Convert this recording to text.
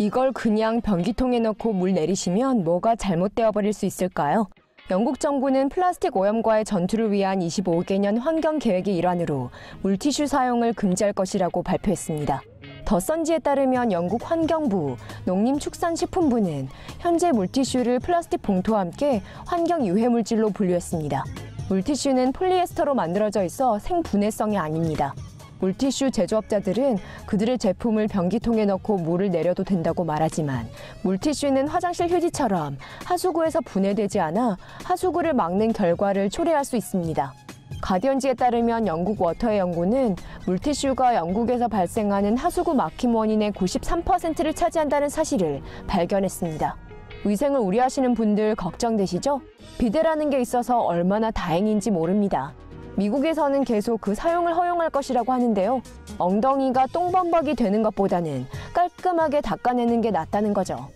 이걸 그냥 변기통에 넣고 물 내리시면 뭐가 잘못되어 버릴 수 있을까요? 영국 정부는 플라스틱 오염과의 전투를 위한 25개년 환경 계획의 일환으로 물티슈 사용을 금지할 것이라고 발표했습니다. 더 선지에 따르면 영국 환경부, 농림축산식품부는 현재 물티슈를 플라스틱 봉투와 함께 환경 유해 물질로 분류했습니다. 물티슈는 폴리에스터로 만들어져 있어 생분해성이 아닙니다. 물티슈 제조업자들은 그들의 제품을 변기통에 넣고 물을 내려도 된다고 말하지만 물티슈는 화장실 휴지처럼 하수구에서 분해되지 않아 하수구를 막는 결과를 초래할 수 있습니다. 가디언지에 따르면 영국 워터의 연구는 물티슈가 영국에서 발생하는 하수구 막힘 원인의 93%를 차지한다는 사실을 발견했습니다. 위생을 우려하시는 분들 걱정되시죠? 비데라는 게 있어서 얼마나 다행인지 모릅니다. 미국에서는 계속 그 사용을 허용할 것이라고 하는데요. 엉덩이가 똥범벅이 되는 것보다는 깔끔하게 닦아내는 게 낫다는 거죠.